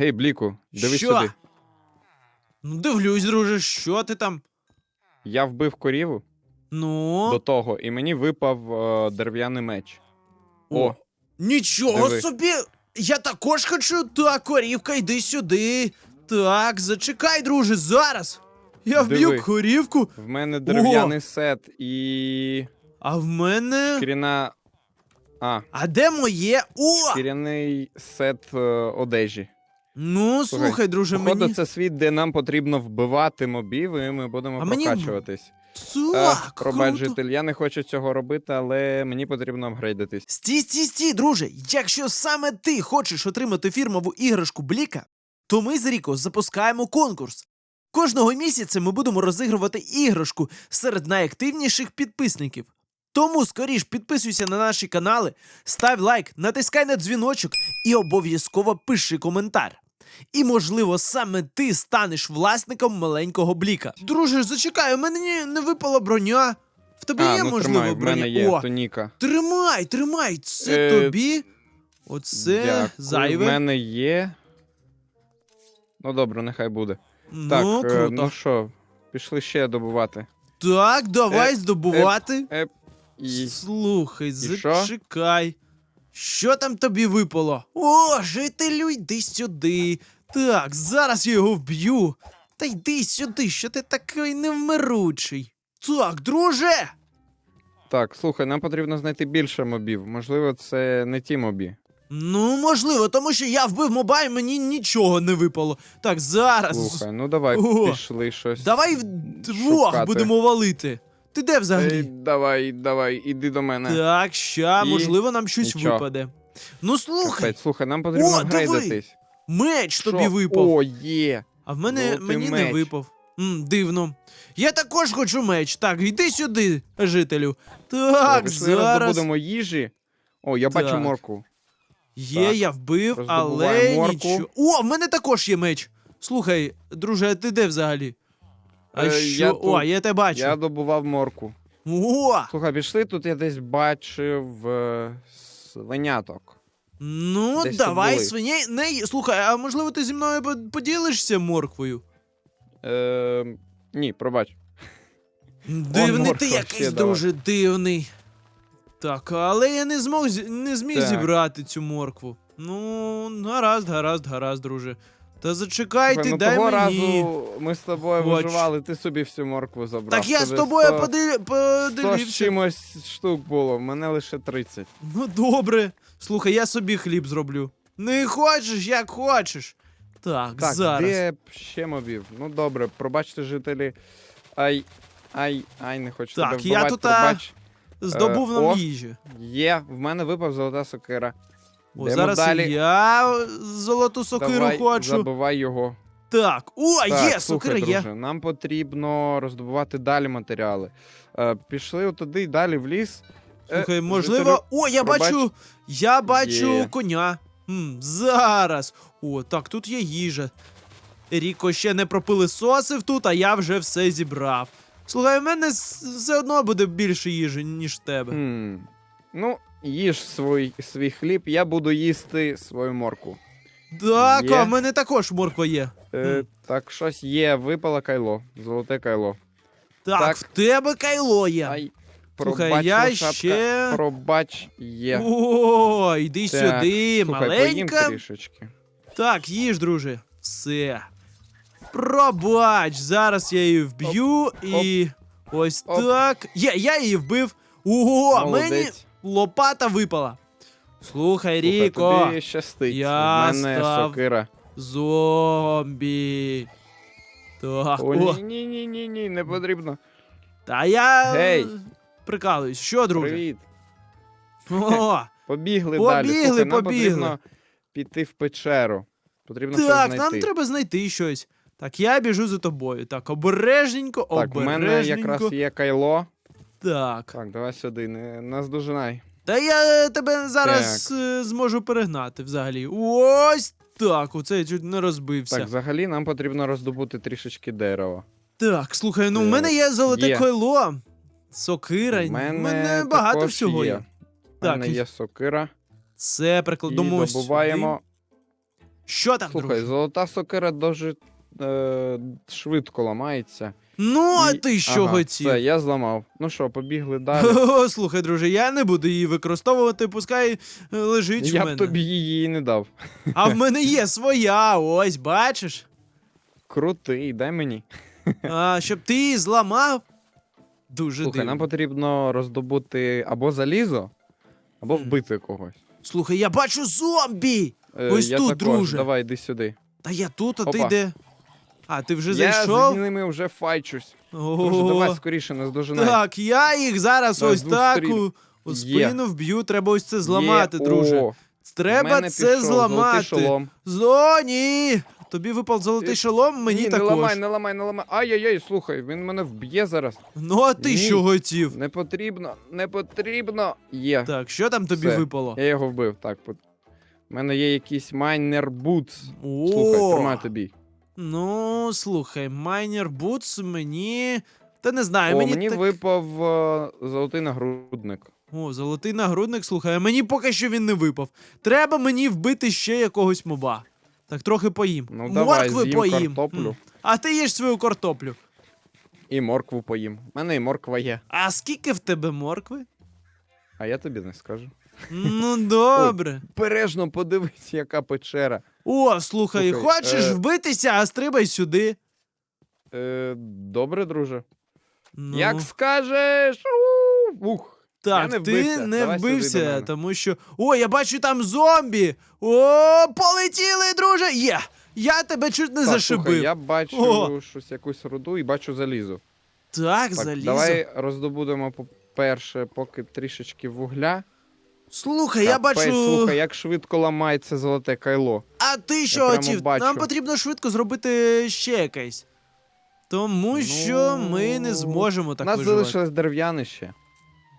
Гей, Бліку, дивись Що? сюди. Ну, дивлюсь, друже, що ти там? Я вбив коріву Ну. до того, і мені випав е, дерев'яний меч. О, Нічого диви. собі! Я також хочу. Так, корівка, йди сюди. Так, зачекай, друже, зараз. Я вб'ю Диви. корівку, в мене дерев'яний сет і. а в мене. шкіряна. А, А де моє? О! шкіряний сет е, одежі. Ну, Слухай, слухай, друже, Походу, мені. це світ, де нам потрібно вбивати мобів, і ми будемо А мені- прокачуватись. Е, пробач, круто. житель, я не хочу цього робити, але мені потрібно апгрейдитись. Стій, стій, стій, друже. Якщо саме ти хочеш отримати фірмову іграшку Бліка, то ми з Ріко запускаємо конкурс. Кожного місяця ми будемо розігрувати іграшку серед найактивніших підписників. Тому скоріш підписуйся на наші канали, став лайк, натискай на дзвіночок і обов'язково пиши коментар. І, можливо, саме ти станеш власником маленького бліка. Друже, зачекай, у мене не, випала броня. В тебе а, є, ну можливо, тримай, в мене є О, тоніка. Тримай, тримай, це Е, тобі. Оце Дякую, зайве. В мене є. Ну добре, нехай буде. Ну, так, е, ну що, пішли ще добувати. Так, давай е, здобувати. Е, і... Слухай, що? зачекай. Що там тобі випало? О, жителю, йди сюди. Так, зараз я його вб'ю. Та йди сюди, що ти такий невмиручий. Так, друже. Так, слухай, нам потрібно знайти більше мобів. Можливо, це не ті мобі. Ну, можливо, тому що я вбив моба і мені нічого не випало. Так, зараз. Слухай, ну давай, О, пішли щось. Давай вдвох шукати. будемо валити. Ти де взагалі? Ей, давай, давай, іди до мене. Так, ща, І можливо, нам щось нічого. випаде. Ну слухай, Капець, слухай, нам потрібно О, диви! апгрейдитись. меч тобі Що? випав. О, є. А в мене золотий мені не меч. випав. М, дивно. Я також хочу меч. Так, йди сюди, жителю. Так, Пішли зараз. роздобудемо їжі. О, я бачу Так. морку. Є, Так, я вбив, але морку. нічого. О, в мене також є меч. Слухай, друже, а ти де взагалі? А Е, що? я О, тут. я тебе бачу. Я добував морку. О! Слухай, пішли, тут я десь бачив е, свиняток. Ну, Десь тут давай були. свині. Не... Слухай, а можливо ти зі мною по- поділишся морквою? Е, ні, пробач. Дивний морква ти ще якийсь, давай. друже, дивний. Так, але я не змог зі- не зміг Так. зібрати цю моркву. Ну, гаразд, гаразд, гаразд, друже. Та зачекай, Слухай, ти ну дай того мені. разу ми з тобою Хоч. виживали, ти собі всю моркву забрав. Так я з Тобі тобою 100 поди... 100 з подивився. чимось штук було, в мене лише 30. Ну добре. Слухай, я собі хліб зроблю. Не хочеш, як хочеш. Так, Так, зараз. де б ще мобів? Ну добре, пробачте, жителі. Ай, ай, ай, не хочу Так, тебе я вбивати, тут, а, пробач. Здобув Е, нам о. їжі. Є, в мене випав золота сокира. О, Йдемо зараз далі. я золоту сокиру Давай, хочу. забивай його. Так, о, Так, є, слухай, сокира є. друже, нам потрібно роздобувати далі матеріали. Е, пішли туди, далі в ліс. Е, Слухай, можливо. жителю, О, я пробач. бачу. Я бачу Є. коня. М, зараз. О, так, тут є їжа. Ріко ще не пропилисосив тут, а я вже все зібрав. Слухай, в мене с- все одно буде більше їжі, ніж в тебе. Хм. Ну, їж свій, свій хліб, я буду їсти свою морку. Так, Є. а в мене також морква є. Е, Так, щось є, випало кайло, золоте кайло. Так, Так. в тебе кайло є. Ай, Слухай, пробач, я лошадка, ще- Пробач, є. О, йди Так, сюди, Слухай, маленька. трішечки. Так, їж, друже. Все. Пробач, зараз я її вб'ю і. Ось Оп. так. Є, я її вбив. Ого, мені Молодець. Лопата випала. Слухай, Слухай, Ріко. тобі щастить. я мене став- сокира. Зомбі. Так, О, о, ні, ні, ні, ні, не потрібно. та я Гей. прикалуюсь. Що, друже? Привіт. О, Побігли, Побігли, далі. Слухай, нам побігли. потрібно піти в печеру. Потрібно щось так, знайти. нам треба знайти щось. Так, я біжу за тобою. Так, обережненько, Так, у мене якраз є кайло. Так. Так, давай сюди, не наздожинай. Та я е, тебе зараз е, зможу перегнати взагалі. Ось так, оце я чуть не розбився. Так, Так, взагалі нам потрібно роздобути трішечки дерева. слухай, ну в Е, мене є золоте є. койло, сокира, в мене багато також всього є. є. У Так, мене є сокира. Це І прикладемо добуваємо. Що там, Слухай, друже? золота сокира дуже е, швидко ламається. Ну, а І- ти що ага, хотів? Все, я зламав. Ну що, побігли далі. О, слухай, друже, я не буду її використовувати, пускай е, лежить в я мене. б тобі її не дав. А в мене є своя, ось, бачиш? Крутий, дай мені. А, щоб ти її зламав. Дуже Слухай, дивно. нам потрібно роздобути або залізо, або Мгм. вбити когось. Слухай, я бачу зомбі! Е, Ось я тут, також. друже. Давай, йди сюди. Та я тут, а ти Опа. де? А, ти вже зайшов? я з ними вже файчусь. Друже, давай скоріше, нас дожинай. Так, я їх зараз ось так у, спину вб'ю, треба ось це зламати, Є. друже. О, Треба це пішов зламати. шолом. О, ні! Тобі випав золотий Ти- шолом, мені Ні, також. Не ламай, не ламай, не ламай. Ай-яй-яй, слухай, він мене вб'є зараз. Ну, а ти Ні. що хотів? Не потрібно, не потрібно. Є. Так, що там тобі Все. випало? Я його вбив. Так. У мене є якийсь майнер бутс. Слухай, тримай тобі. Ну, слухай, майнер бутс мені. Та не знаю, О, мені, мені так... випав е, золотий нагрудник. О, золотий нагрудник, слухай, а мені поки що він не випав. Треба мені вбити ще якогось моба. Так трохи поїм. Ну давай, Моркви з'їм поїм. картоплю. М. А ти їж свою картоплю. І моркву поїм. У мене і морква є. А скільки в тебе моркви? А я тобі не скажу. Ну, добре. Бережно подивись, яка печера. О, слухай, Слухай, хочеш е, вбитися, а стрибай сюди. Е, добре, друже. Ну, Як скажеш. У, Ух. так, не ти вбився. не Давай сюди до вбився, мене. тому що. О, я бачу там зомбі! О, полетіли, друже! Є! Я тебе чуть не Так, зашибив. слухай, я бачу О. щось якусь руду і бачу залізо. Так, Так, залізо. давай роздобудемо по-перше, поки трішечки вугля. Слухай, я Капець, бачу. Слухай, як швидко ламається золоте кайло. А ти що прямо хотів? бачу. Нам потрібно швидко зробити ще якесь. Тому Ну, що ми не зможемо так У нас виживати. залишилось дерев'яне ще.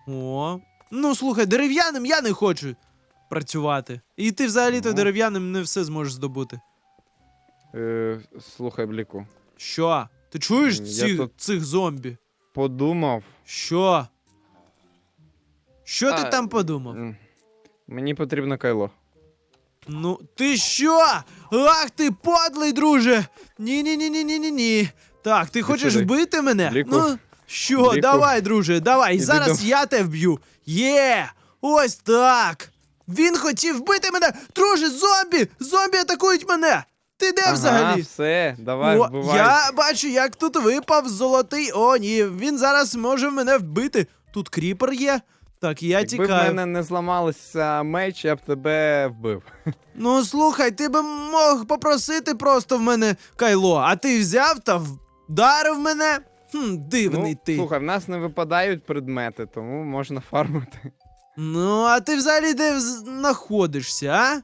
О. Ну слухай, дерев'яним я не хочу працювати. І ти взагалі-то Ну. дерев'яним не все зможеш здобути. Е, слухай, Бліку, Що? Ти чуєш Я цих, тут- цих зомбі? подумав. Що? Що ти А, там подумав? м, Мені потрібно кайло. Ну, ти що? Ах ти подлий, друже! Ні, ні, ні, ні, ні, ні, ні. Так, ти хочеш сюди. вбити мене? Ліку. Ну, що, Ліку. давай, друже, давай. Іди Зараз до- я тебе вб'ю. Є! Ось так. Він хотів вбити мене. Друже, зомбі! Зомбі атакують мене! Ти де Ага, взагалі? все, давай, О, вбивай. я бачу, як тут випав золотий. О, ні, він зараз може мене вбити. Тут кріпер є. Так, я Якби в тікаю. мене не зламалися меч, я б тебе вбив. Ну слухай, ти би мог попросити просто в мене кайло, а ти взяв та вдарив мене. Хм, дивний ну, ти. Слухай, в нас не випадають предмети, тому можна фармити. Ну, а ти взагалі де вз- знаходишся, а?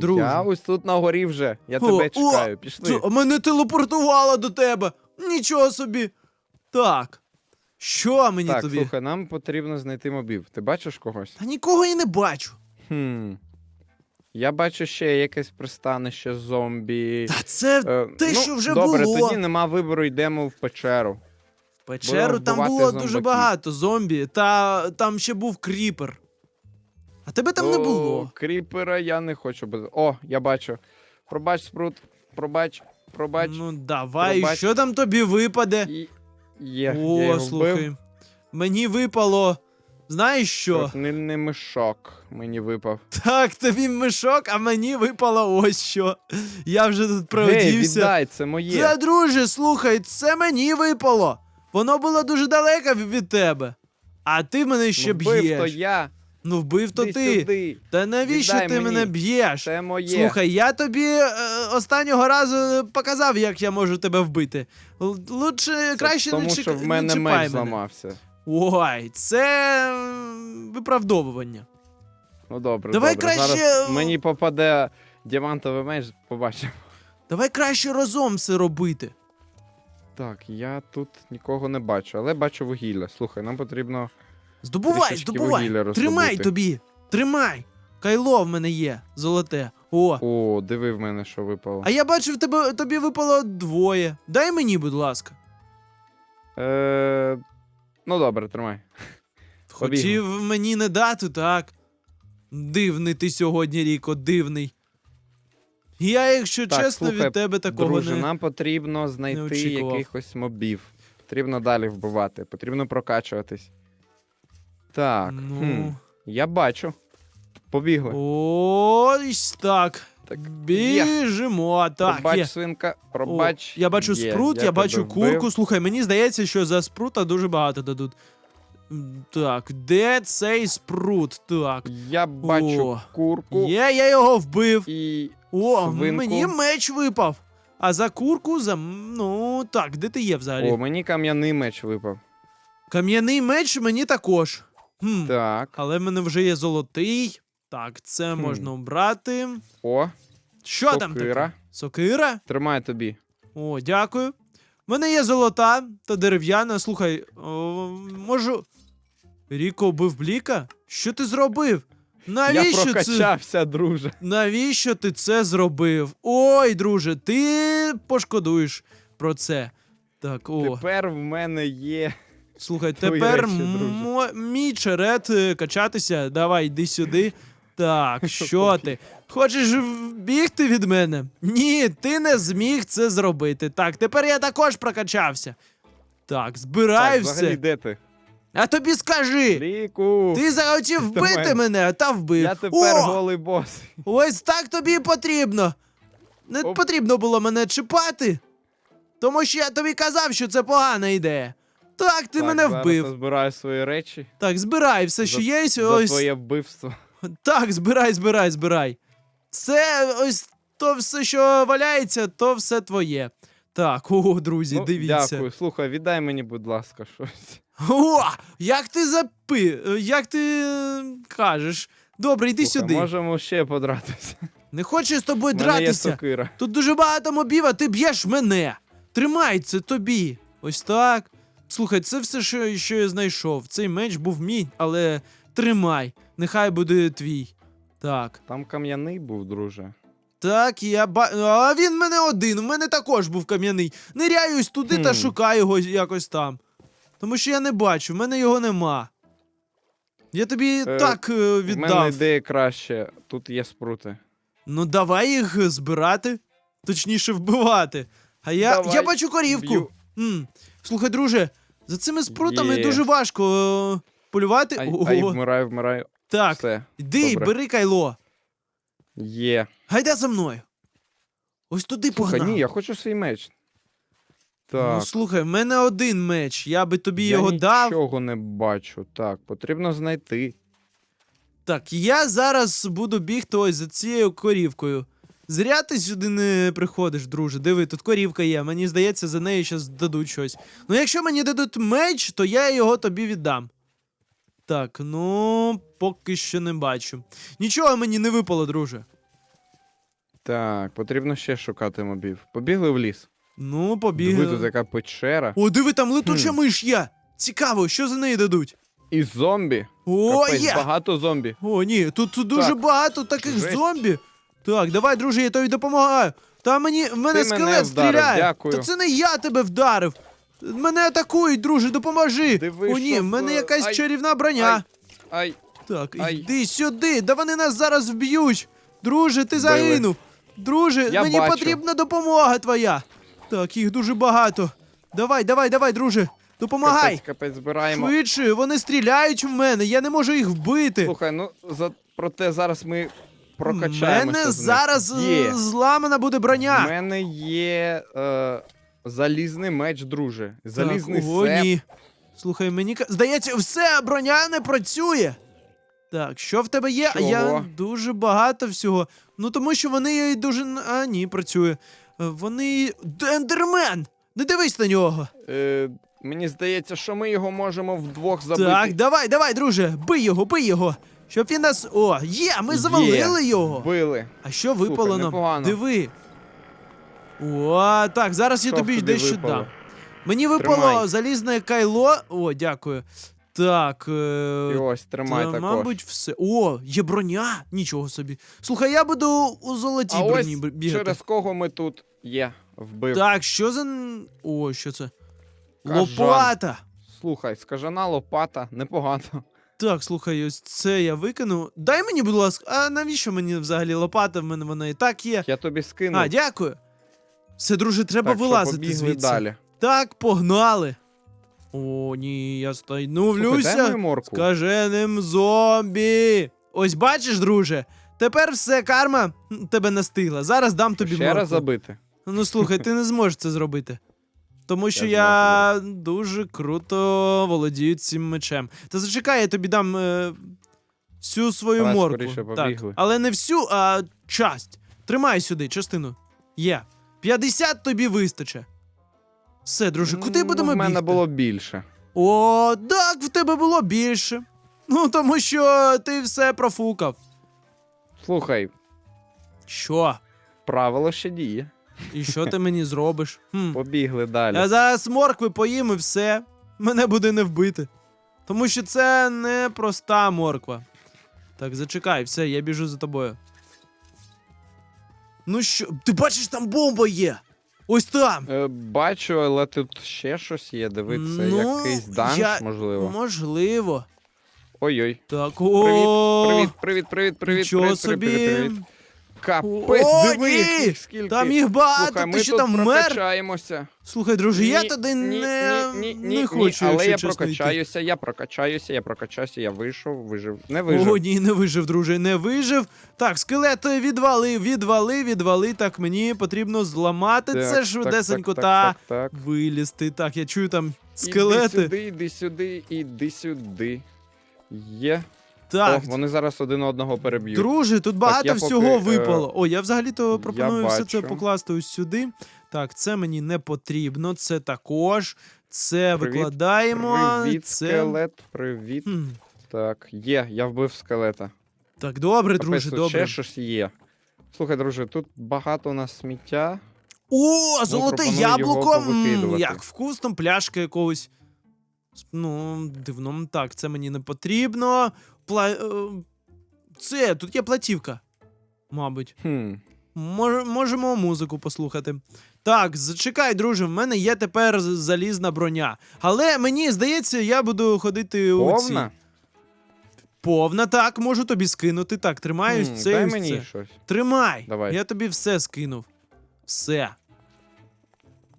Друже. Я ось тут на горі вже. Я О, тебе о, чекаю. Пішли. Це мене телепортувало до тебе. Нічого собі. Так. Що мені так, тобі? слухай, нам потрібно знайти мобів. Ти бачиш когось? Та нікого і не бачу. Хм. Я бачу ще якесь пристанище зомбі. Та це Е, те, що вже добре, було. тоді нема вибору, йдемо в печеру. печеру будемо там було дуже багато зомбі, та там ще був кріпер. А тебе там не О, було. Кріпера я не хочу без. О, я бачу. Пробач, спрут. Пробач, пробач. Ну давай, Пробач. що там тобі випаде? І... Є. О, я його слухай. вбив. Мені випало. Знаєш що? Не мишок мені випав. Так, тобі мішок, а мені випало ось що. Я вже тут Гей, проводівся. віддай, це моє. Це, друже, слухай, це мені випало. Воно було дуже далеко від- тебе. А ти мене ще ну, вбив б'єш. то я. Ну вбив то Іди ти. сюди. Та навіщо Віддай ти мені. мене б'єш? Це моє. Слухай, я тобі е, останнього разу показав, як я можу тебе вбити. Л- Лучше Це краще тому, не, чек... що в мене не чіпай меч мене. зламався. Ой, це м, виправдовування. Ну добре, Давай добре. краще, Зараз е, мені попаде діамантовий меч, побачимо. Давай краще разом все робити. Так, я тут нікого не бачу, але бачу вугілля. Слухай, нам потрібно. Здобувай, Трішечки здобувай. Тримай тобі. Тримай. Кайло в мене є, золоте. О. О, диви в мене, що випало. А я бачив, тебе, тобі випало двоє. Дай мені, будь ласка. Е... Ну добре, тримай. Хотів мені не дати, так. Дивний ти сьогодні, Ріко, дивний. Я, якщо Так, чесно, слухай, від тебе такого Друже, не. нам потрібно знайти очікував. якихось мобів. Потрібно далі вбивати, потрібно прокачуватись. Так, Ну. хм, я бачу. Побігли. Ось так. Так, є. Біжимо. Так, пробач, є. свинка, О, пробач. я бачу Є, спрут, я, тебе бачу вбив. курку. Слухай, мені здається, що за спрута дуже багато дадуть. Так, де цей спрут? Так. Я бачу О, курку Є, я його вбив. і. О, свинку. мені меч випав. А за курку за. Ну так, де ти є взагалі? О, мені кам'яний меч випав. Кам'яний меч мені також. Хм. Так. Але в мене вже є золотий. Так, це Хм. можна обрати. О, Що там Сокира. Сокира? тримай тобі. О, дякую. В мене є золота та дерев'яна. Слухай, о, можу. Ріко вбив Бліка? Що ти зробив? я Навіщо це? прокачався, друже. Навіщо ти це зробив? Ой, друже, ти пошкодуєш про це. Так, о, Тепер в мене є. Слухай, твої тепер речі, друже. мій черед е, качатися. Давай, йди сюди. Так, що ти? Хочеш бігти від мене? Ні, ти не зміг це зробити. Так, тепер я також прокачався. Так, збираю так, все. де ти? А тобі скажи! Ліку! Ти захотів вбити мене. мене, та вбив. Я тепер О! голий бос. Ось так тобі і потрібно. Не Оп. потрібно було мене чіпати. Тому що я тобі казав, що це погана ідея. Так, ти Так, мене зараз вбив. я збираю свої речі. Так, збирай все, що є. і За Ось. твоє вбивство. Так, збирай, збирай, збирай. Це ось то все, що валяється, то все твоє. Так, о, друзі, Ну, дивіться. Дякую. Слухай, віддай мені, будь ласка, щось. О, як ти запи. Як ти е, кажеш? Добре, йди Слухай, сюди. Можемо ще подратися. Не хочу з тобою мене є дратися. сокира. Тут дуже багато мобів, а ти б'єш мене. Тримай це тобі. Ось так. Слухай, це все, що, що я знайшов. Цей меч був мій, але тримай. Нехай буде твій. Так. Там кам'яний був, друже. Так, я ба. А він в мене один, в мене також був кам'яний. Ниряюсь туди та шукаю його якось там. Тому що я не бачу, в мене його нема. Я тобі Е, так е, У мене ідея краще. Тут є спрути. Ну давай їх збирати, точніше вбивати. А я, Давай, я бачу корівку. б'ю. М. Слухай, друже, за цими спрутами Є. дуже важко е, полювати. Ай, Ого. ай, вмираю, вмираю. так, Все. йди, добре. бери кайло. Є. Гайда за мною. Ось туди Слухай, погнав. ні, я хочу свій меч. Ну слухай, в мене один меч. Я би тобі я його дав. нічого не бачу. Так, потрібно знайти. Так, я зараз буду бігти ось за цією корівкою. Зря ти сюди не приходиш, друже. Диви, тут корівка є. Мені здається, за нею зараз дадуть щось. Ну, якщо мені дадуть меч, то я його тобі віддам. Так, ну, поки що не бачу. Нічого мені не випало, друже. Так, потрібно ще шукати мобів. Побігли в ліс. Ну, Диви, тут побігли. така печера. О, диви, там летуча Хм. миш є. Цікаво, що за неї дадуть? І зомбі. О, Капець, є! багато зомбі. О, ні, тут, тут дуже Так. багато таких Жесть. зомбі. Так, давай, друже, я тобі допомагаю. Та мені в мене Ти мене скелет вдарив, стріляє. дякую. Та це не я тебе вдарив. Мене атакують, друже, допоможи. Диви, О, ні, щоб, в мене е, якась ай, чарівна броня. Ай, Так, ай. йди сюди, да вони нас зараз вб'ють. Друже, ти Вбили. загинув. Друже, Я мені бачу. потрібна допомога твоя. Так, їх дуже багато. Давай, давай, давай, друже. Допомагай. капець, капець, збираємо. Швидше, вони стріляють в мене, я не можу їх вбити. Слухай, ну за проте зараз ми У мене з них. зараз е, є. зламана буде броня. У мене є е, залізний меч, друже. Залізний так, о, сеп. ні. Слухай, мені ка- здається, все, броня не працює. Так, що в тебе є? А я Чого? дуже багато всього. Ну тому що вони дуже. н- А, ні, працює. Е, Вони. Дендермен! Не дивись на нього. Е, мені здається, що ми його можемо вдвох забити. Так, давай, давай, друже, бий його, бий його. Щоб він нас. О, є, ми Є. завалили його. Били. А що випало нам? непогано. Диви. О, так, зараз я Що тобі тобі дещо випало? дам. Мені випало Тримай. залізне кайло. О, дякую. Так. І Е... ось, тримай та, також. мабуть, все. О, є броня. Нічого собі. Слухай, я буду у золотій а ось броні б- бігати. через кого ми тут є. Вбив. Так, що за. н- О, що це? Кажан. Лопата. Слухай, скажена лопата, непогано. Так, слухай, ось це я викину. Дай мені, будь ласка, а навіщо мені взагалі лопата? В мене вона і так є. Я тобі скинув. А, дякую. Все, друже, треба так, що, вилазити побігли звідси. далі. Так, погнали. О, ні, я Слухай, дай стайнувлюся мою морку. скаженим зомбі. Ось бачиш, друже, тепер все карма м, тебе настигла. Зараз дам тобі Ще моркву. раз забити. Ну слухай, ти не зможеш це зробити. Тому що Я я, дуже круто володію цим мечем. Та зачекай, я тобі дам е, всю свою Давай морку. скоріше, так, побігли. але не всю, а часть. Тримай сюди, частину. Є. 50 тобі вистачить. Все, друже, куди Ну, будемо В мене бігти? було більше. О, так, в тебе було більше. Ну, тому що ти все профукав. Слухай, Що? правило ще діє. І що ти мені зробиш? Хм. Побігли далі. Я зараз моркви поїм і все. Мене буде не вбити. Тому що це не проста морква. Так, зачекай, все, я біжу за тобою. Ну що, ти бачиш, там бомба є! Ось там! Е, бачу, але тут ще щось є. Диви, це Ну, якийсь данж, я- можливо. Можливо. Ой-ой. Так, Привіт, о, привіт, привіт, привіт, привіт, Нічого привіт, собі. привіт, привіт, привіт. Капець, О, диви, ні! скільки. Там їх багато, Слухай, ти ми що тут там мер? прокачаємося. Слухай, друже, я Ні, туди ні, не, ні, ні, не ні, хочу, але якщо я чесно, йти. прокачаюся, я прокачаюся, я прокачаюся, я вийшов, вижив. Не вижив. О, ні, не вижив, друже, не вижив. Так, скелет е, відвали, відвали, відвали. Так, мені потрібно зламати Так, це так, швидесенько так, та так, так, так. вилізти. Так, я чую там Іди скелети. сюди, іди сюди, іди сюди. Є. Так, О, вони зараз один одного переб'ють. друже, тут багато я поки, всього е, випало. О, я взагалі-то я пропоную все це покласти ось сюди. Так, це мені не потрібно, це також. Це Привіт, викладаємо. Привіт, це... скелет, привіт. Хм. Так, є, я вбив скелета. Так, добре, друже, добре. ще щось є. Слухай, друже, тут багато у нас сміття. О, золоте його яблуко! Як вкусно, пляшка якогось. Ну, дивно, так, це мені не потрібно. Пла... е, Це, тут є платівка. Мабуть. Хм. Мож... Можемо музику послухати. Так, зачекай, друже, в мене є тепер залізна броня. Але мені здається, я буду ходити у цій. Повна? Повна, так, можу тобі скинути. Так, тримаюсь Хм, це. Дай ось мені це. щось. Тримай. Давай. Я тобі все скинув. Все.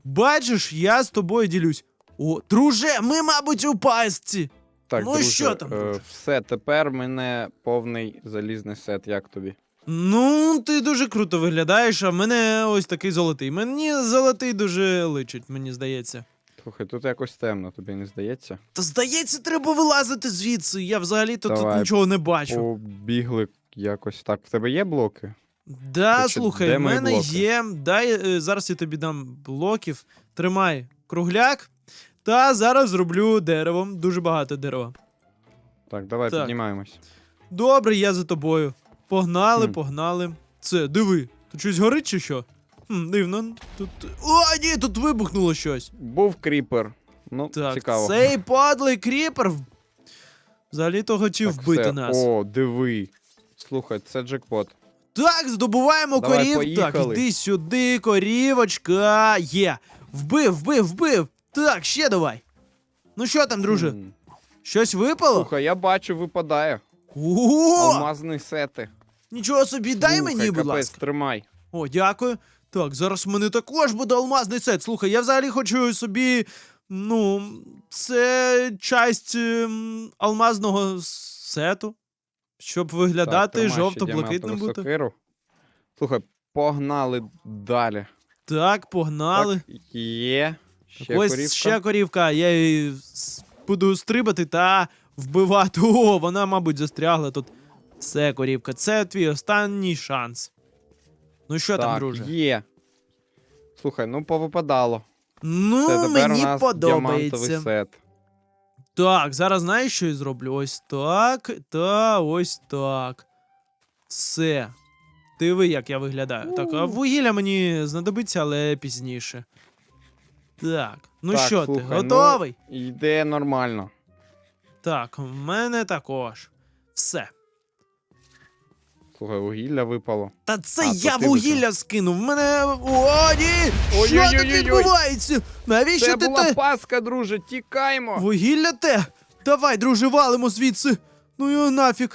Бачиш, я з тобою ділюсь. О, друже, ми, мабуть, у пастці. Так, Ну друже, що там, друже? все, тепер мене повний залізний сет, як тобі? Ну, ти дуже круто виглядаєш, а в мене ось такий золотий. Мені золотий дуже личить, мені здається. Слухай, тут якось темно, тобі не здається? Та здається, треба вилазити звідси. Я взагалі-то тут Давай. нічого не бачу. Побігли якось так. В тебе є блоки? Да, Короче, слухай, де в мої мене блоки? є. Дай е, зараз я тобі дам блоків. Тримай кругляк. Та зараз зроблю деревом. Дуже багато дерева. Так, давай Так. піднімаємось. Добре, я за тобою. Погнали, Хм. погнали. Це, диви, тут щось горить чи що? Хм, дивно. Тут. О, ні, тут вибухнуло щось. Був кріпер. Ну, Так, цікаво. цей подлий кріпер. в- Взагалі-то хотів Так, вбити все. нас. О, диви. Слухай, це джекпот. Так, здобуваємо Давай, корів. Так, поїхали. іди сюди, корівочка. Є. Вбив, вбив, вбив. Так, ще давай. Ну що там, друже? М. Щось випало? Слухай, я бачу, випадає. О! Алмазні сети. Нічого собі, дай Слухай, мені, будь капець, ласка. тримай. О, дякую. Так, зараз в мене також буде алмазний сет. Слухай, я взагалі хочу собі. Ну, це часть ем, алмазного сету, щоб Так, виглядати тримай ще жовто-блакитним діамантову бути. сокиру. Слухай, погнали далі. Так, погнали. Так, є. Ще ось корівка. ще корівка. Я її с- буду стрибати та вбивати. О, вона, мабуть, застрягла тут. Все, корівка, це твій останній шанс. Ну що так, там, друже? є. Слухай, ну повипадало. Ну, Це тепер мені у нас подобається. діамантовий сет. Так, зараз знаєш, що я зроблю? Ось так та ось так. Все. Диви, як я виглядаю. Так, а вугілля мені знадобиться, але пізніше. Так. Ну Так, що слухай, ти, ну- готовий? Йде нормально. Так, в мене також. Все. Слухай, вугілля випало. Та це А, я ти вугілля скинув. В мене. О, ні! Що тут Ой-ой-ой-ой-ой! відбувається? Навіщо Це ти була те? паска, друже, тікаймо. Вугілля те? Давай, друже, валимо звідси. Ну його нафіг.